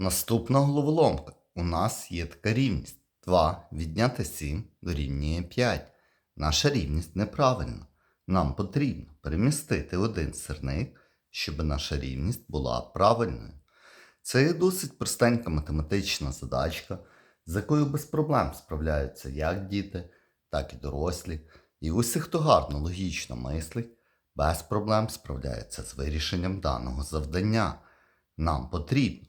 Наступна головоломка. У нас є така рівність. 2 відняти 7 дорівнює 5. Наша рівність неправильна. Нам потрібно перемістити один сирник, щоб наша рівність була правильною. Це є досить простенька математична задачка, з якою без проблем справляються як діти, так і дорослі. І усі, хто гарно логічно мислить, без проблем справляється з вирішенням даного завдання. Нам потрібно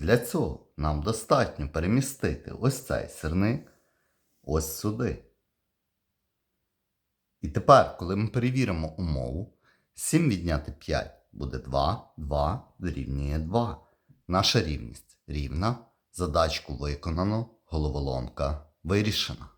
Для цього нам достатньо перемістити ось цей сирник ось сюди. І тепер, коли ми перевіримо умову, 7 відняти 5 буде 2, 2 дорівнює 2. Наша рівність рівна. Задачку виконано, головоломка вирішена.